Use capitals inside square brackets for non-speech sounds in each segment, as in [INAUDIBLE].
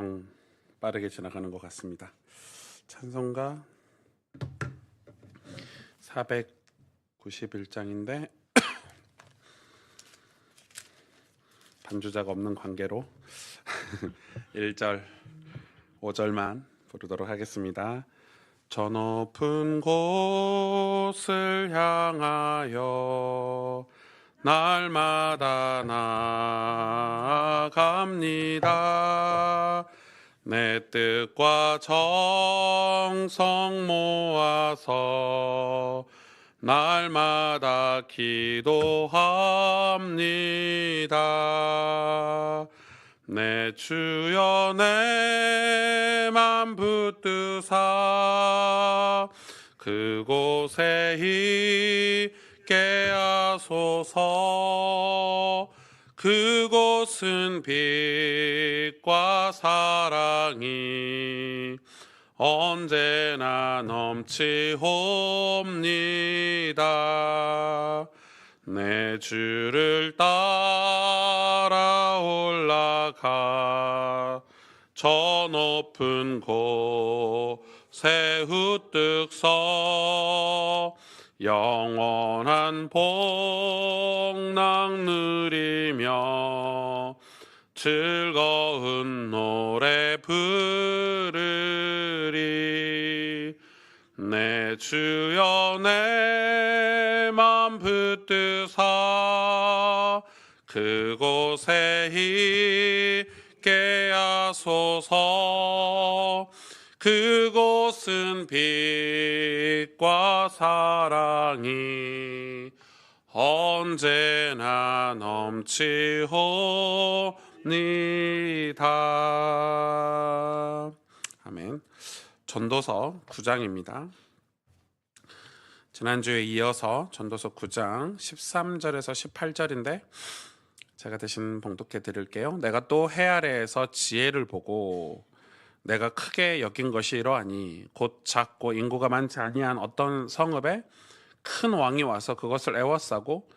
음, 빠르게 지나가는 것 같습니다. 찬송가 491장인데 [COUGHS] 반주자가 없는 관계로 [LAUGHS] 1절 5절만 부르도록 하겠습니다. 저 높은 곳을 향하여 날마다 나아갑니다. 내 뜻과 정성 모아서 날마다 기도합니다. 내 주여 내맘 붙드사 그곳에 있 게 하소서 그곳은 빛과 사랑이 언제나 넘치옵니다. 내 주를 따라 올라가 저 높은 곳에 우뚝 서 영원한 복락 누리며 즐거운 노래 부르리. 내 주여 내 맘 붙드사 그곳에 있게 하소서. 그곳은 빛 과 사랑이 언제나 넘치옵니다. 아멘. 전도서 9장입니다. 지난주에 이어서 전도서 9장 13절에서 18절인데 제가 대신 봉독해 드릴게요. 내가 또 해 아래에서 지혜를 보고 내가 크게 여긴 것이 이러하니 곧 작고 인구가 많지 아니한 어떤 성읍에 큰 왕이 와서 그것을 애워싸고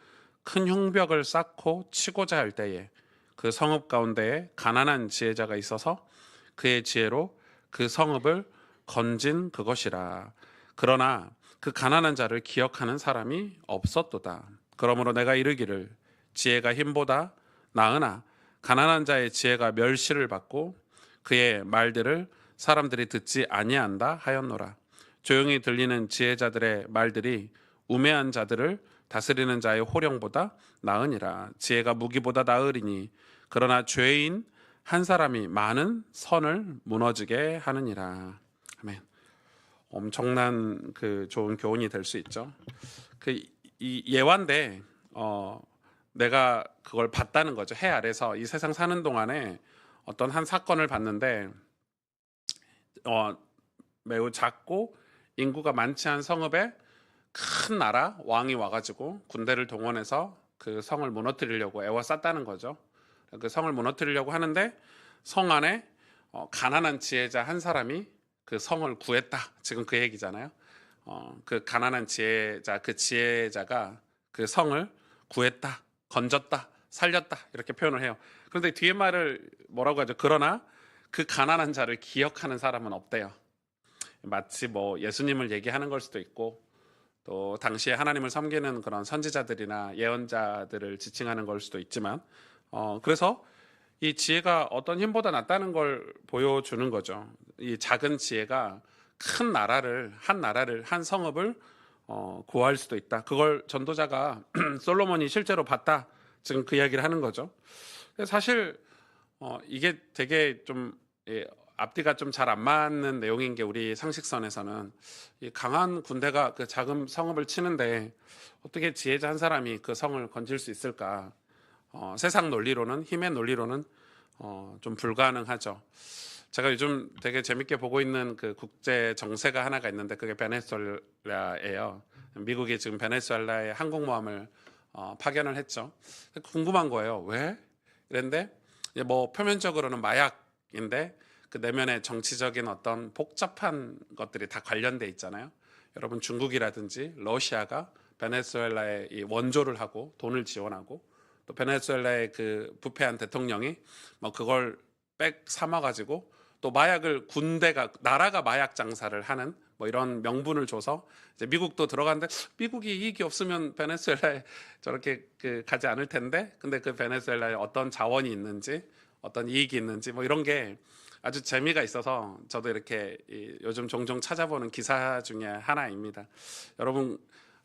큰 흉벽을 쌓고 치고자 할 때에 그 성읍 가운데에 가난한 지혜자가 있어서 그의 지혜로 그 성읍을 건진 그것이라. 그러나 그 가난한 자를 기억하는 사람이 없었도다. 그러므로 내가 이르기를 지혜가 힘보다 나으나 가난한 자의 지혜가 멸시를 받고 그의 말들을 사람들이 듣지 아니한다 하였노라. 조용히 들리는 지혜자들의 말들이 우매한 자들을 다스리는 자의 호령보다 나으니라. 지혜가 무기보다 나으리니 그러나 죄인 한 사람이 많은 선을 무너지게 하느니라. 아멘. 엄청난 그 좋은 교훈이 될 수 있죠. 그 이 예완데 어 내가 그걸 봤다는 거죠. 해 아래서 이 세상 사는 동안에 어떤 한 사건을 봤는데 어, 매우 작고 인구가 많지 않은 성읍에 큰 나라 왕이 와가지고 군대를 동원해서 그 성을 무너뜨리려고 애워쌌다는 거죠. 그 성을 무너뜨리려고 하는데 성 안에 어, 가난한 지혜자 한 사람이 그 성을 구했다. 지금 그 얘기잖아요. 어, 그 가난한 지혜자 그 지혜자가 그 성을 구했다, 건졌다, 살렸다 이렇게 표현을 해요. 그런데 뒤에 말을 뭐라고 하죠? 그러나 그 가난한 자를 기억하는 사람은 없대요. 마치 뭐 예수님을 얘기하는 걸 수도 있고 또 당시에 하나님을 섬기는 그런 선지자들이나 예언자들을 지칭하는 걸 수도 있지만 어 그래서 이 지혜가 어떤 힘보다 낫다는 걸 보여주는 거죠. 이 작은 지혜가 큰 나라를 한 나라를 한 성읍을 어, 구할 수도 있다. 그걸 전도자가 [CLEARS THROAT] 솔로몬이 실제로 봤다. 지금 그 이야기를 하는 거죠. 사실 어, 이게 되게 좀 예, 앞뒤가 좀 잘 안 맞는 내용인 게 우리 상식선에서는 이 강한 군대가 그 작은 성읍을 치는데 어떻게 지혜자 한 사람이 그 성을 건질 수 있을까? 어, 세상 논리로는 힘의 논리로는 어, 좀 불가능하죠. 제가 요즘 되게 재밌게 보고 있는 그 국제 정세가 하나가 있는데 그게 베네수엘라예요. 미국이 지금 베네수엘라에 항공모함을 어, 파견을 했죠. 궁금한 거예요. 왜? 그런데 뭐 표면적으로는 마약인데 그 내면에 정치적인 어떤 복잡한 것들이 다 관련돼 있잖아요. 여러분 중국이라든지 러시아가 베네수엘라에 이 원조를 하고 돈을 지원하고 또 베네수엘라의 그 부패한 대통령이 뭐 그걸 백 삼아 가지고 또 마약을 군대가 나라가 마약 장사를 하는 뭐 이런 명분을 줘서 이제 미국도 들어갔는데 미국이 이익이 없으면 베네수엘라에 저렇게 그 가지 않을 텐데 근데 그 베네수엘라에 어떤 자원이 있는지 어떤 이익이 있는지 뭐 이런 게 아주 재미가 있어서 저도 이렇게 이 요즘 종종 찾아보는 기사 중에 하나입니다. 여러분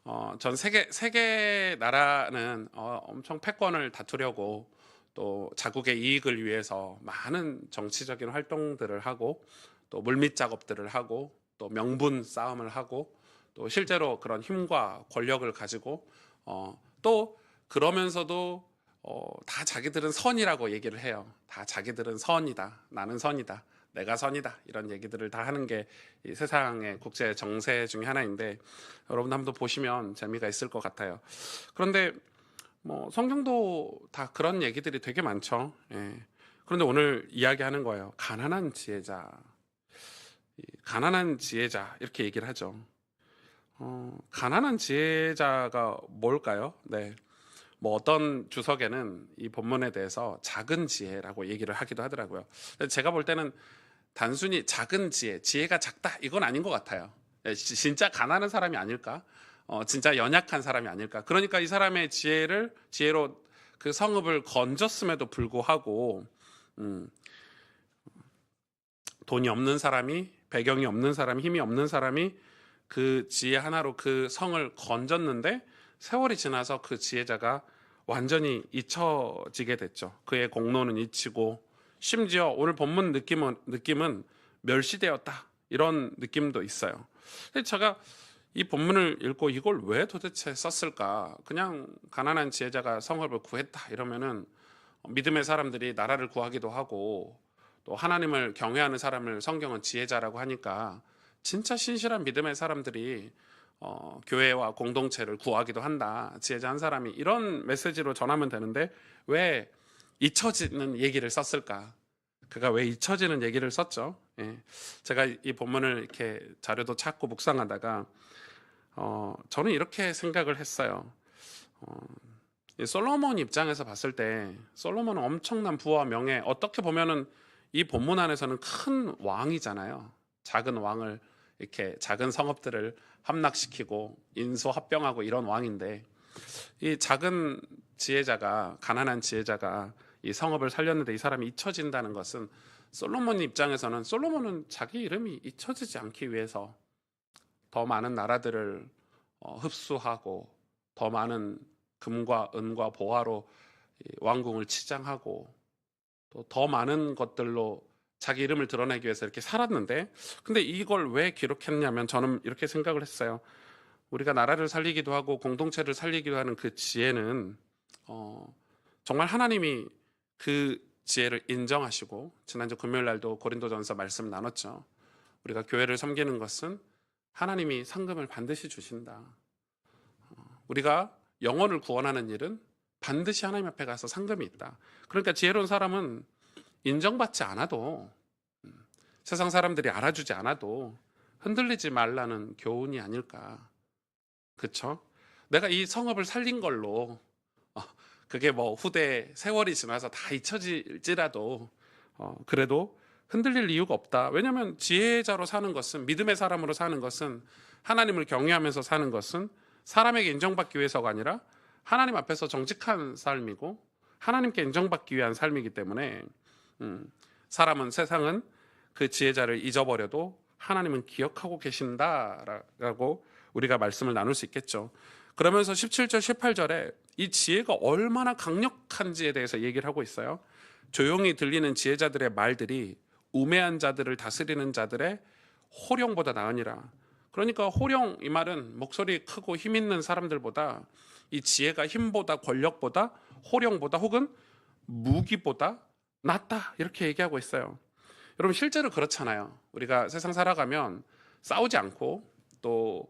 어, 전 세계 세계 나라는 어, 엄청 패권을 다투려고 또 자국의 이익을 위해서 많은 정치적인 활동들을 하고 또 물밑 작업들을 하고 또 명분 싸움을 하고 또 실제로 그런 힘과 권력을 가지고 어, 또 그러면서도 어, 다 자기들은 선이라고 얘기를 해요. 다 자기들은 선이다. 나는 선이다. 내가 선이다. 이런 얘기들을 다 하는 게이 세상의 국제 정세 중에 하나인데 여러분 한번 보시면 재미가 있을 것 같아요. 그런데 뭐 성경도 다 그런 얘기들이 되게 많죠. 예. 그런데 오늘 이야기하는 거예요. 가난한 지혜자. 이 가난한 지혜자 이렇게 얘기를 하죠. 어, 가난한 지혜자가 뭘까요? 네. 뭐 어떤 주석에는 이 본문에 대해서 작은 지혜라고 얘기를 하기도 하더라고요. 제가 볼 때는 단순히 작은 지혜, 지혜가 작다 이건 아닌 것 같아요. 예, 지- 진짜 가난한 사람이 아닐까? 어, 진짜 연약한 사람이 아닐까? 그러니까 이 사람의 지혜를 지혜로 그 성읍을 건졌음에도 불구하고 음, 돈이 없는 사람이 배경이 없는 사람, 힘이 없는 사람이 그 지혜 하나로 그 성을 건졌는데 세월이 지나서 그 지혜자가 완전히 잊혀지게 됐죠. 그의 공로는 잊히고 심지어 오늘 본문 느낌은 느낌은 멸시되었다 이런 느낌도 있어요. 제가 이 본문을 읽고 이걸 왜 도대체 썼을까? 그냥 가난한 지혜자가 성읍을 구했다 이러면은 믿음의 사람들이 나라를 구하기도 하고 또 하나님을 경외하는 사람을 성경은 지혜자라고 하니까 진짜 신실한 믿음의 사람들이 어, 교회와 공동체를 구하기도 한다. 지혜자 한 사람이 이런 메시지로 전하면 되는데 왜 잊혀지는 얘기를 썼을까? 그가 왜 잊혀지는 얘기를 썼죠? 예. 제가 이 본문을 이렇게 자료도 찾고 묵상하다가 어, 저는 이렇게 생각을 했어요. 어, 이 솔로몬 입장에서 봤을 때 솔로몬은 엄청난 부와 명예 어떻게 보면은 이 본문 안에서는 큰 왕이잖아요. 작은 왕을 이렇게 작은 성읍들을 함락시키고 인소합병하고 이런 왕인데 이 작은 지혜자가 가난한 지혜자가 이 성읍을 살렸는데 이 사람이 잊혀진다는 것은 솔로몬 입장에서는 솔로몬은 자기 이름이 잊혀지지 않기 위해서 더 많은 나라들을 어, 흡수하고 더 많은 금과 은과 보화로 이 왕궁을 치장하고 또 더 많은 것들로 자기 이름을 드러내기 위해서 이렇게 살았는데 근데 이걸 왜 기록했냐면 저는 이렇게 생각을 했어요. 우리가 나라를 살리기도 하고 공동체를 살리기도 하는 그 지혜는 어, 정말 하나님이 그 지혜를 인정하시고 지난주 금요일 날도 고린도전서 말씀 나눴죠. 우리가 교회를 섬기는 것은 하나님이 상금을 반드시 주신다. 어, 우리가 영혼을 구원하는 일은 반드시 하나님 앞에 가서 상금이 있다. 그러니까 지혜로운 사람은 인정받지 않아도 음, 세상 사람들이 알아주지 않아도 흔들리지 말라는 교훈이 아닐까. 그쵸? 내가 이 성읍을 살린 걸로 어, 그게 뭐 후대 세월이 지나서 다 잊혀질지라도 어, 그래도 흔들릴 이유가 없다. 왜냐하면 지혜자로 사는 것은 믿음의 사람으로 사는 것은 하나님을 경외하면서 사는 것은 사람에게 인정받기 위해서가 아니라 하나님 앞에서 정직한 삶이고 하나님께 인정받기 위한 삶이기 때문에 음, 사람은 세상은 그 지혜자를 잊어버려도 하나님은 기억하고 계신다라고 우리가 말씀을 나눌 수 있겠죠. 그러면서 17절, 18절에 이 지혜가 얼마나 강력한지에 대해서 얘기를 하고 있어요. 조용히 들리는 지혜자들의 말들이 우매한 자들을 다스리는 자들의 호령보다 나으니라. 그러니까 호령 이 말은 목소리 크고 힘 있는 사람들보다 이 지혜가 힘보다 권력보다 호령보다 혹은 무기보다 낫다 이렇게 얘기하고 있어요. 여러분 실제로 그렇잖아요. 우리가 세상 살아가면 싸우지 않고 또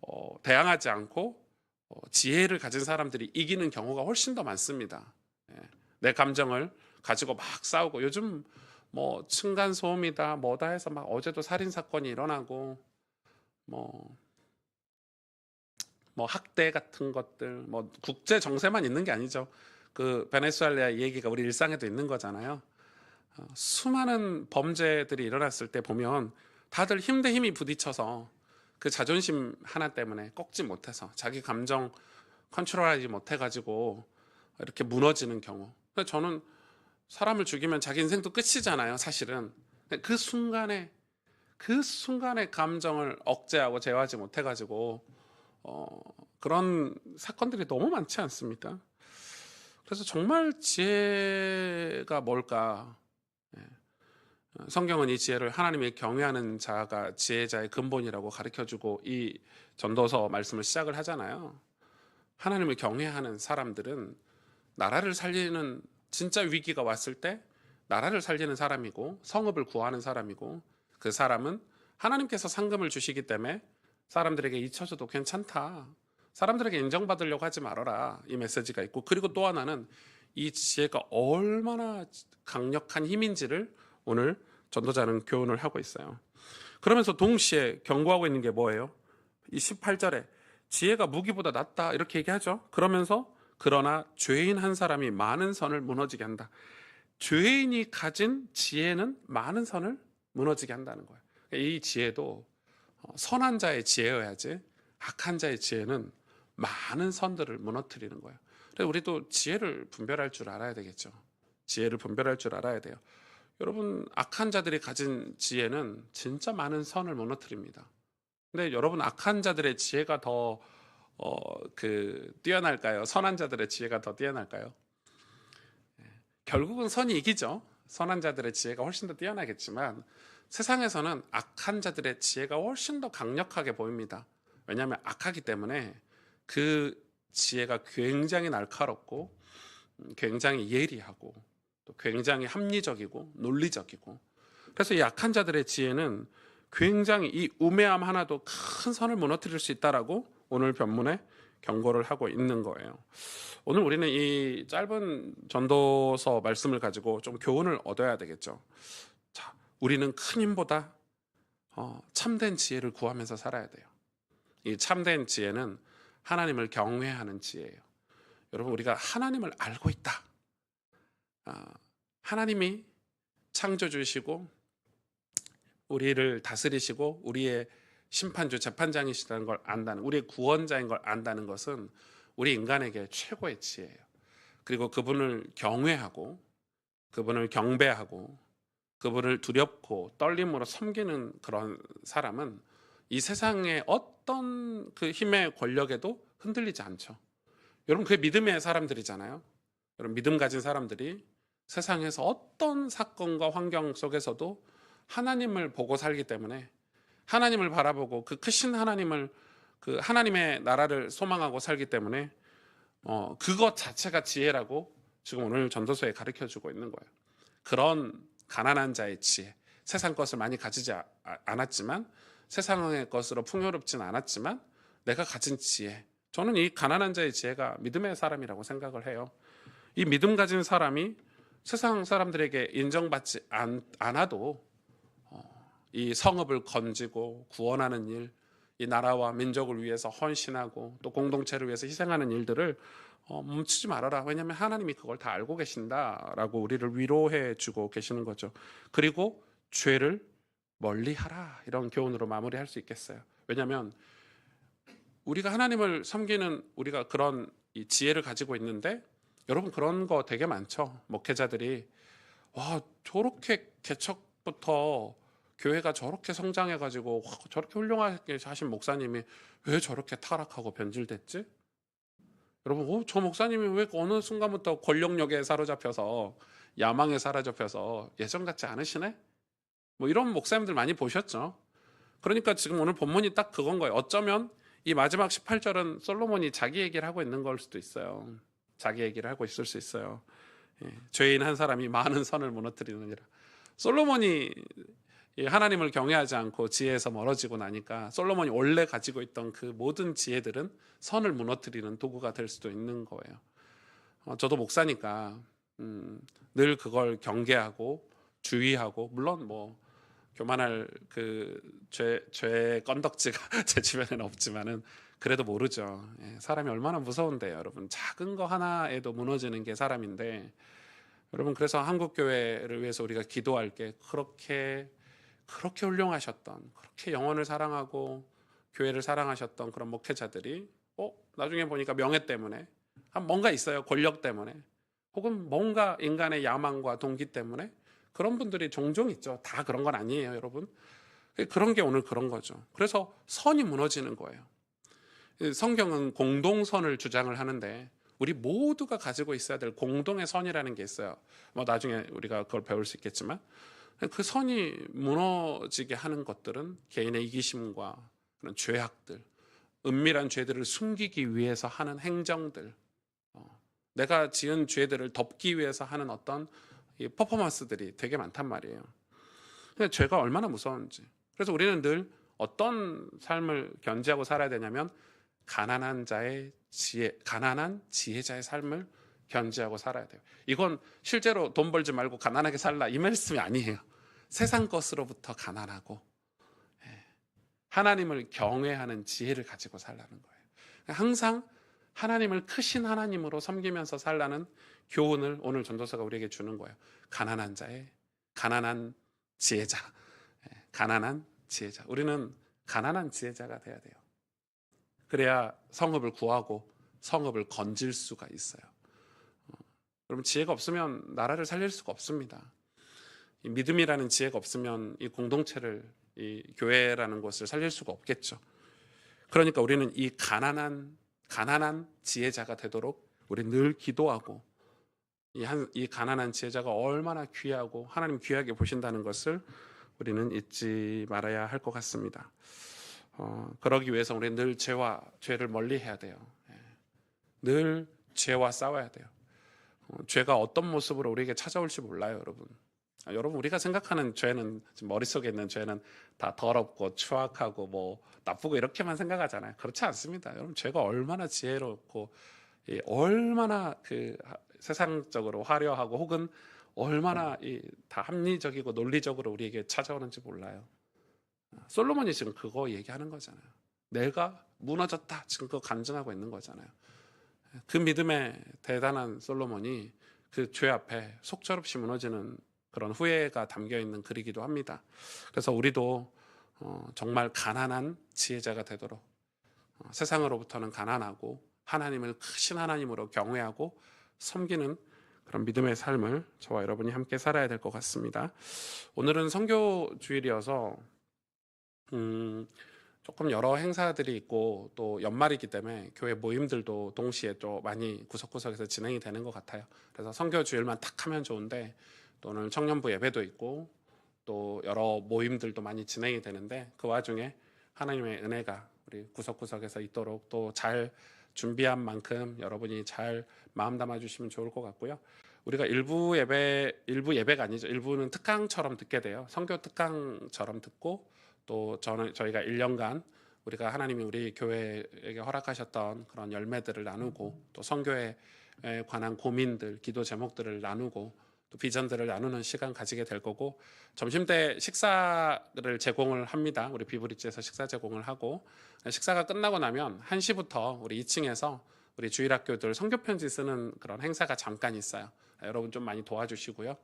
어, 대항하지 않고 어, 지혜를 가진 사람들이 이기는 경우가 훨씬 더 많습니다. 예. 내 감정을 가지고 막 싸우고 요즘 뭐 층간 소음이다 뭐다 해서 막 어제도 살인 사건이 일어나고 뭐, 뭐 학대 같은 것들 뭐 국제 정세만 있는 게 아니죠. 그 베네수엘라 얘기가 우리 일상에도 있는 거잖아요. 어, 수많은 범죄들이 일어났을 때 보면 다들 힘 대 힘이 부딪혀서 그 자존심 하나 때문에 꺾지 못해서 자기 감정 컨트롤하지 못해가지고 이렇게 무너지는 경우. 근데 저는 사람을 죽이면 자기 인생도 끝이잖아요, 사실은. 그 순간에 그 순간의 감정을 억제하고 제어하지 못해가지고 어, 그런 사건들이 너무 많지 않습니까? 그래서 정말 지혜가 뭘까? 예. 어, 성경은 이 지혜를 하나님의 경외하는 자가 지혜자의 근본이라고 가르쳐주고 이 전도서 말씀을 시작을 하잖아요. 하나님을 경외하는 사람들은 나라를 살리는 진짜 위기가 왔을 때 나라를 살리는 사람이고 성읍을 구하는 사람이고 그 사람은 하나님께서 상금을 주시기 때문에 사람들에게 잊혀져도 괜찮다. 사람들에게 인정받으려고 하지 말아라. 이 메시지가 있고 그리고 또 하나는 이 지혜가 얼마나 강력한 힘인지를 오늘 전도자는 교훈을 하고 있어요. 그러면서 동시에 경고하고 있는 게 뭐예요? 이 18절에 지혜가 무기보다 낫다 이렇게 얘기하죠. 그러면서 그러나 죄인 한 사람이 많은 선을 무너지게 한다. 죄인이 가진 지혜는 많은 선을 무너지게 한다는 거예요. 이 지혜도 어, 선한 자의 지혜여야지 악한 자의 지혜는 많은 선들을 무너뜨리는 거예요. 그래서 우리도 지혜를 분별할 줄 알아야 되겠죠. 지혜를 분별할 줄 알아야 돼요. 여러분 악한 자들이 가진 지혜는 진짜 많은 선을 무너뜨립니다. 근데 여러분 악한 자들의 지혜가 더 어, 그 뛰어날까요? 선한 자들의 지혜가 더 뛰어날까요? 예, 결국은 선이 이기죠. 선한 자들의 지혜가 훨씬 더 뛰어나겠지만 세상에서는 악한 자들의 지혜가 훨씬 더 강력하게 보입니다. 왜냐하면 악하기 때문에 그 지혜가 굉장히 날카롭고 음, 굉장히 예리하고 또 굉장히 합리적이고 논리적이고 그래서 이 약한 자들의 지혜는 굉장히 이 우매함 하나도 큰 선을 무너뜨릴 수 있다라고 오늘 변문에 경고를 하고 있는 거예요. 오늘 우리는 이 짧은 전도서 말씀을 가지고 좀 교훈을 얻어야 되겠죠. 자, 우리는 큰 힘보다 어, 참된 지혜를 구하면서 살아야 돼요. 이 참된 지혜는 하나님을 경외하는 지혜예요. 여러분 우리가 하나님을 알고 있다. 아, 하나님이 창조주시고 우리를 다스리시고 우리의 심판주 재판장이시다는 걸 안다는 우리의 구원자인 걸 안다는 것은 우리 인간에게 최고의 지혜예요. 그리고 그분을 경외하고 그분을 경배하고 그분을 두렵고 떨림으로 섬기는 그런 사람은 이 세상의 어떤 그 힘의 권력에도 흔들리지 않죠. 여러분 그게 믿음의 사람들이잖아요. 여러분 믿음 가진 사람들이 세상에서 어떤 사건과 환경 속에서도 하나님을 보고 살기 때문에 하나님을 바라보고 그 크신 하나님을 그 하나님의 나라를 소망하고 살기 때문에 어 그것 자체가 지혜라고 지금 오늘 전도서에 가르쳐 주고 있는 거예요. 그런 가난한 자의 지혜. 세상 것을 많이 가지지 아- 않았지만 세상의 것으로 풍요롭진 않았지만 내가 가진 지혜. 저는 이 가난한 자의 지혜가 믿음의 사람이라고 생각을 해요. 이 믿음 가진 사람이 세상 사람들에게 인정받지 않, 않아도 어, 이 성읍을 건지고 구원하는 일, 이 나라와 민족을 위해서 헌신하고 또 공동체를 위해서 희생하는 일들을 어, 멈추지 말아라. 왜냐하면 하나님이 그걸 다 알고 계신다라고 우리를 위로해 주고 계시는 거죠. 그리고 죄를 멀리하라 이런 교훈으로 마무리할 수 있겠어요. 왜냐하면 우리가 하나님을 섬기는 우리가 그런 이 지혜를 가지고 있는데 여러분 그런 거 되게 많죠. 목회자들이 와 저렇게 개척부터 교회가 저렇게 성장해가지고 와, 저렇게 훌륭하게 하신 목사님이 왜 저렇게 타락하고 변질됐지? 여러분, 어, 저 목사님이 왜 어느 순간부터 권력력에 사로잡혀서 야망에 사로잡혀서 예전 같지 않으시네? 뭐 이런 목사님들 많이 보셨죠? 그러니까 지금 오늘 본문이 딱 그건 거예요. 어쩌면 이 마지막 18절은 솔로몬이 자기 얘기를 하고 있는 걸 수도 있어요. 자기 얘기를 하고 있을 수 있어요. 예, 죄인 한 사람이 많은 선을 무너뜨리느니라. 솔로몬이 이 하나님을 경외하지 않고 지혜에서 멀어지고 나니까 솔로몬이 원래 가지고 있던 그 모든 지혜들은 선을 무너뜨리는 도구가 될 수도 있는 거예요. 어, 저도 목사니까 음, 늘 그걸 경계하고 주의하고 물론 뭐 교만할 그죄죄 건덕지가 [LAUGHS] 제 주변에는 없지만은 그래도 모르죠. 예, 사람이 얼마나 무서운데요, 여러분. 작은 거 하나에도 무너지는 게 사람인데 여러분 그래서 한국 교회를 위해서 우리가 기도할 게 그렇게 그렇게 훌륭하셨던 그렇게 영혼을 사랑하고 교회를 사랑하셨던 그런 목회자들이 어 나중에 보니까 명예 때문에 한 뭔가 있어요. 권력 때문에 혹은 뭔가 인간의 야망과 동기 때문에 그런 분들이 종종 있죠. 다 그런 건 아니에요 여러분. 그런 게 오늘 그런 거죠. 그래서 선이 무너지는 거예요. 이 성경은 공동선을 주장을 하는데 우리 모두가 가지고 있어야 될 공동의 선이라는 게 있어요. 뭐 나중에 우리가 그걸 배울 수 있겠지만 그 선이 무너지게 하는 것들은 개인의 이기심과 그런 죄악들, 은밀한 죄들을 숨기기 위해서 하는 행정들, 어, 내가 지은 죄들을 덮기 위해서 하는 어떤 이 퍼포먼스들이 되게 많단 말이에요. 근데 죄가 얼마나 무서운지. 그래서 우리는 늘 어떤 삶을 견지하고 살아야 되냐면 가난한 자의 지혜, 가난한 지혜자의 삶을 견지하고 살아야 돼요. 이건 실제로 돈 벌지 말고 가난하게 살라 이 말씀이 아니에요. 세상 것으로부터 가난하고 예, 하나님을 경외하는 지혜를 가지고 살라는 거예요. 항상 하나님을 크신 하나님으로 섬기면서 살라는 교훈을 오늘 전도서가 우리에게 주는 거예요. 가난한 자의 가난한 지혜자, 예, 가난한 지혜자. 우리는 가난한 지혜자가 돼야 돼요. 그래야 성읍을 구하고 성읍을 건질 수가 있어요. 여러분 지혜가 없으면 나라를 살릴 수가 없습니다. 이 믿음이라는 지혜가 없으면 이 공동체를 이 교회라는 것을 살릴 수가 없겠죠. 그러니까 우리는 이 가난한 가난한 지혜자가 되도록 우리 늘 기도하고 이, 한, 이 가난한 지혜자가 얼마나 귀하고 하나님 귀하게 보신다는 것을 우리는 잊지 말아야 할 것 같습니다. 어, 그러기 위해서 우리는 늘 죄와 죄를 멀리해야 돼요. 예. 늘 죄와 싸워야 돼요. 어, 죄가 어떤 모습으로 우리에게 찾아올지 몰라요, 여러분. 아, 여러분 우리가 생각하는 죄는 지금 머릿속에 있는 죄는 다 더럽고 추악하고 뭐 나쁘고 이렇게만 생각하잖아요. 그렇지 않습니다. 여러분 죄가 얼마나 지혜롭고 이 얼마나 그 하- 세상적으로 화려하고 혹은 얼마나 이 다 합리적이고 논리적으로 우리에게 찾아오는지 몰라요. 아, 솔로몬이 지금 그거 얘기하는 거잖아요. 내가 무너졌다 지금 그거 간증하고 있는 거잖아요. 그 믿음의 대단한 솔로몬이 그 죄 앞에 속절없이 무너지는 그런 후회가 담겨 있는 글이기도 합니다. 그래서 우리도 어, 정말 가난한 지혜자가 되도록 어, 세상으로부터는 가난하고 하나님을 크신 하나님으로 경외하고 섬기는 그런 믿음의 삶을 저와 여러분이 함께 살아야 될 것 같습니다. 오늘은 선교 주일이어서 음, 조금 여러 행사들이 있고 또 연말이기 때문에 교회 모임들도 동시에 또 많이 구석구석에서 진행이 되는 것 같아요. 그래서 선교 주일만 탁 하면 좋은데 또 오늘 청년부 예배도 있고 또 여러 모임들도 많이 진행이 되는데 그 와중에 하나님의 은혜가 우리 구석구석에서 있도록 또 잘 준비한 만큼 여러분이 잘 마음 담아 주시면 좋을 것 같고요. 우리가 일부 예배 일부 예배가 아니죠. 일부는 특강처럼 듣게 돼요. 선교 특강처럼 듣고 또 저는 저희가 1년간 우리가 하나님이 우리 교회에게 허락하셨던 그런 열매들을 나누고 또 선교에 관한 고민들, 기도 제목들을 나누고 또 비전들을 나누는 시간 가지게 될 거고 점심 때 식사를 제공을 합니다. 우리 비브리지에서 식사 제공을 하고 식사가 끝나고 나면 1시부터 우리 2층에서 우리 주일학교들 선교 편지 쓰는 그런 행사가 잠깐 있어요. 여러분 좀 많이 도와주시고요.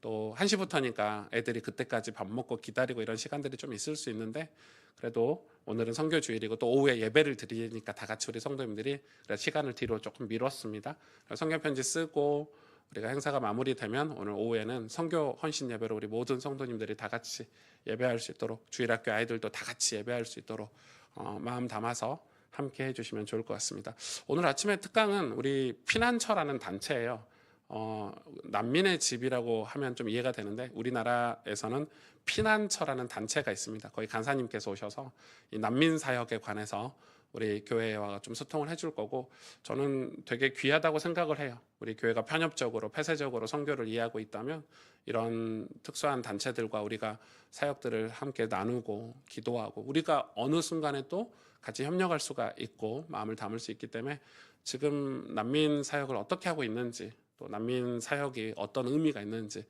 또 1시부터니까 애들이 그때까지 밥 먹고 기다리고 이런 시간들이 좀 있을 수 있는데 그래도 오늘은 선교 주일이고 또 오후에 예배를 드리니까 다 같이 우리 성도님들이 시간을 뒤로 조금 미뤘습니다. 선교 편지 쓰고 우리가 행사가 마무리되면 오늘 오후에는 선교 헌신 예배로 우리 모든 성도님들이 다 같이 예배할 수 있도록 주일학교 아이들도 다 같이 예배할 수 있도록 어, 마음 담아서 함께 해주시면 좋을 것 같습니다. 오늘 아침에 특강은 우리 피난처라는 단체예요. 어, 난민의 집이라고 하면 좀 이해가 되는데 우리나라에서는 피난처라는 단체가 있습니다. 거기 간사님께서 오셔서 이 난민 사역에 관해서 우리 교회와 좀 소통을 해줄 거고 저는 되게 귀하다고 생각을 해요. 우리 교회가 편협적으로 폐쇄적으로 선교를 이해하고 있다면 이런 특수한 단체들과 우리가 사역들을 함께 나누고 기도하고 우리가 어느 순간에 또 같이 협력할 수가 있고 마음을 담을 수 있기 때문에 지금 난민 사역을 어떻게 하고 있는지 또 난민 사역이 어떤 의미가 있는지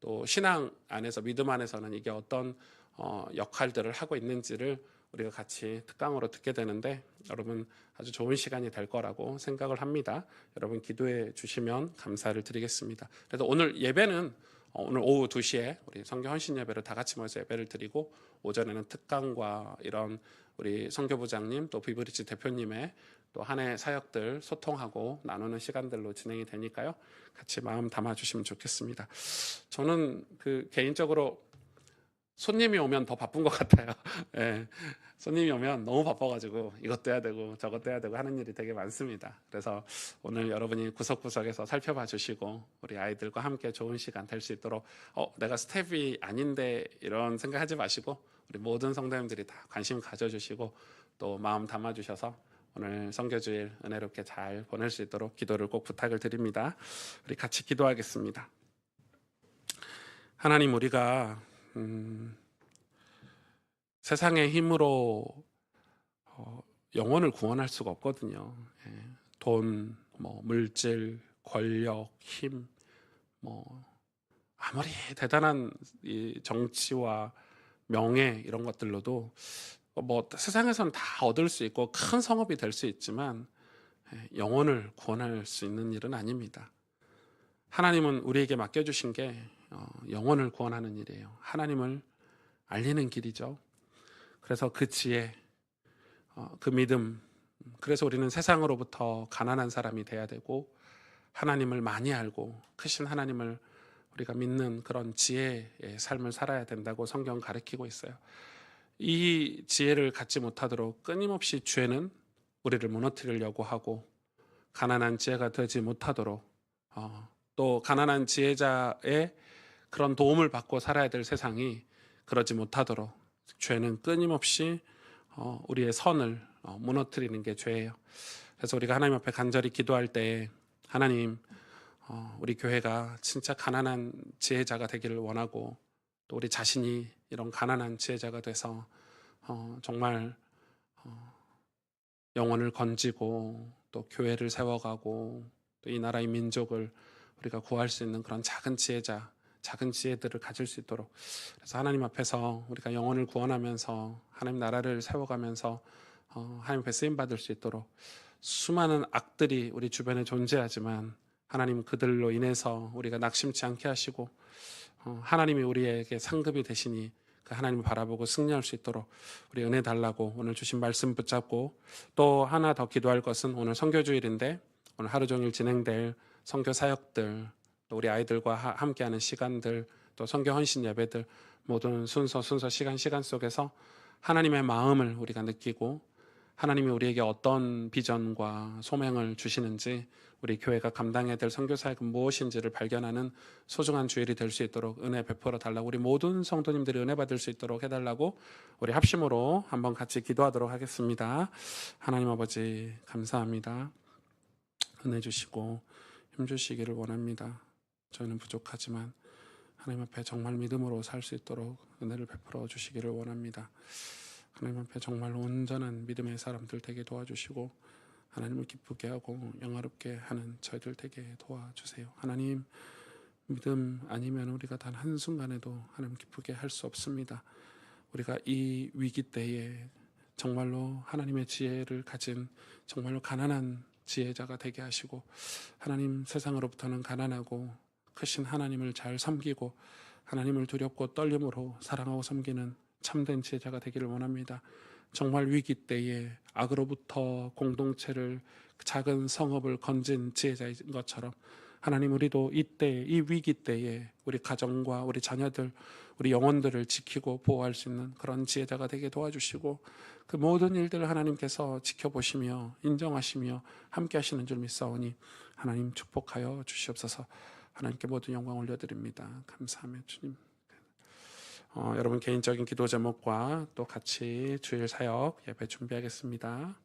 또 신앙 안에서 믿음 안에서는 이게 어떤 어, 역할들을 하고 있는지를 우리가 같이 특강으로 듣게 되는데 여러분 아주 좋은 시간이 될 거라고 생각을 합니다. 여러분 기도해 주시면 감사를 드리겠습니다. 그래서 오늘 예배는 어, 오늘 오후 2시에 우리 성교 헌신 예배를 다 같이 모여서 예배를 드리고 오전에는 특강과 이런 우리 성교부장님 또 비브리지 대표님의 또 한 해 사역들 소통하고 나누는 시간들로 진행이 되니까요. 같이 마음 담아 주시면 좋겠습니다. 저는 그 개인적으로 손님이 오면 더 바쁜 것 같아요. [LAUGHS] 예. 손님이 오면 너무 바빠가지고 이것도 해야 되고 저것도 해야 되고 하는 일이 되게 많습니다. 그래서 오늘 여러분이 구석구석에서 살펴봐 주시고 우리 아이들과 함께 좋은 시간 될 수 있도록 어 내가 스텝이 아닌데 이런 생각하지 마시고 우리 모든 성도님들이 다 관심 가져주시고 또 마음 담아주셔서 오늘 성교주일 은혜롭게 잘 보낼 수 있도록 기도를 꼭 부탁을 드립니다. 우리 같이 기도하겠습니다. 하나님 우리가 음, 세상의 힘으로 어, 영혼을 구원할 수가 없거든요. 예, 돈, 뭐 물질, 권력, 힘, 뭐 아무리 대단한 이 정치와 명예 이런 것들로도 뭐 세상에서는 다 얻을 수 있고 큰 성업이 될 수 있지만 예, 영혼을 구원할 수 있는 일은 아닙니다. 하나님은 우리에게 맡겨주신 게 어, 영혼을 구원하는 일이에요. 하나님을 알리는 길이죠. 그래서 그 지혜, 어, 그 믿음, 그래서 우리는 세상으로부터 가난한 사람이 돼야 되고 하나님을 많이 알고 크신 하나님을 우리가 믿는 그런 지혜의 삶을 살아야 된다고 성경 가르치고 있어요. 이 지혜를 갖지 못하도록 끊임없이 죄는 우리를 무너뜨리려고 하고 가난한 지혜가 되지 못하도록 어, 또 가난한 지혜자의 그런 도움을 받고 살아야 될 세상이 그러지 못하도록 죄는 끊임없이 어, 우리의 선을 어, 무너뜨리는 게 죄예요. 그래서 우리가 하나님 앞에 간절히 기도할 때 하나님 어, 우리 교회가 진짜 가난한 지혜자가 되기를 원하고 또 우리 자신이 이런 가난한 지혜자가 돼서 어, 정말 어, 영혼을 건지고 또 교회를 세워가고 또 이 나라의 민족을 우리가 구할 수 있는 그런 작은 지혜자, 작은 지혜들을 가질 수 있도록. 그래서 하나님 앞에서 우리가 영혼을 구원하면서 하나님 나라를 세워가면서 어, 하나님 앞에 쓰임 받을 수 있도록 수많은 악들이 우리 주변에 존재하지만 하나님 그들로 인해서 우리가 낙심치 않게 하시고 어, 하나님이 우리에게 상급이 되시니 그 하나님을 바라보고 승리할 수 있도록 우리 은혜 달라고 오늘 주신 말씀 붙잡고 또 하나 더 기도할 것은 오늘 성교주일인데 오늘 하루 종일 진행될 성교 사역들 또 우리 아이들과 하- 함께하는 시간들 또 성교 헌신 예배들 모든 순서 순서 시간 시간 속에서 하나님의 마음을 우리가 느끼고 하나님이 우리에게 어떤 비전과 소명을 주시는지 우리 교회가 감당해야 될 선교 사역은 무엇인지를 발견하는 소중한 주일이 될 수 있도록 은혜 베풀어 달라고 우리 모든 성도님들이 은혜 받을 수 있도록 해달라고 우리 합심으로 한번 같이 기도하도록 하겠습니다. 하나님 아버지 감사합니다. 은혜 주시고 힘 주시기를 원합니다. 저희는 부족하지만 하나님 앞에 정말 믿음으로 살 수 있도록 은혜를 베풀어 주시기를 원합니다. 하나님 앞에 정말 온전한 믿음의 사람들 되게 도와주시고 하나님을 기쁘게 하고 영화롭게 하는 저희들 되게 도와주세요. 하나님 믿음 아니면 우리가 단 한순간에도 하나님 기쁘게 할 수 없습니다. 우리가 이 위기 때에 정말로 하나님의 지혜를 가진 정말로 가난한 지혜자가 되게 하시고 하나님 세상으로부터는 가난하고 크신 하나님을 잘 섬기고 하나님을 두렵고 떨림으로 사랑하고 섬기는 참된 지혜자가 되기를 원합니다. 정말 위기 때에 악으로부터 공동체를 작은 성업을 건진 지혜자인 것처럼 하나님 우리도 이때 이 위기 때에 우리 가정과 우리 자녀들 우리 영혼들을 지키고 보호할 수 있는 그런 지혜자가 되게 도와주시고 그 모든 일들을 하나님께서 지켜보시며 인정하시며 함께 하시는 줄 믿사오니 하나님 축복하여 주시옵소서. 하나님께 모든 영광 올려드립니다. 감사하며 주님 어, 여러분 개인적인 기도 제목과 또 같이 주일 사역 예배 준비하겠습니다.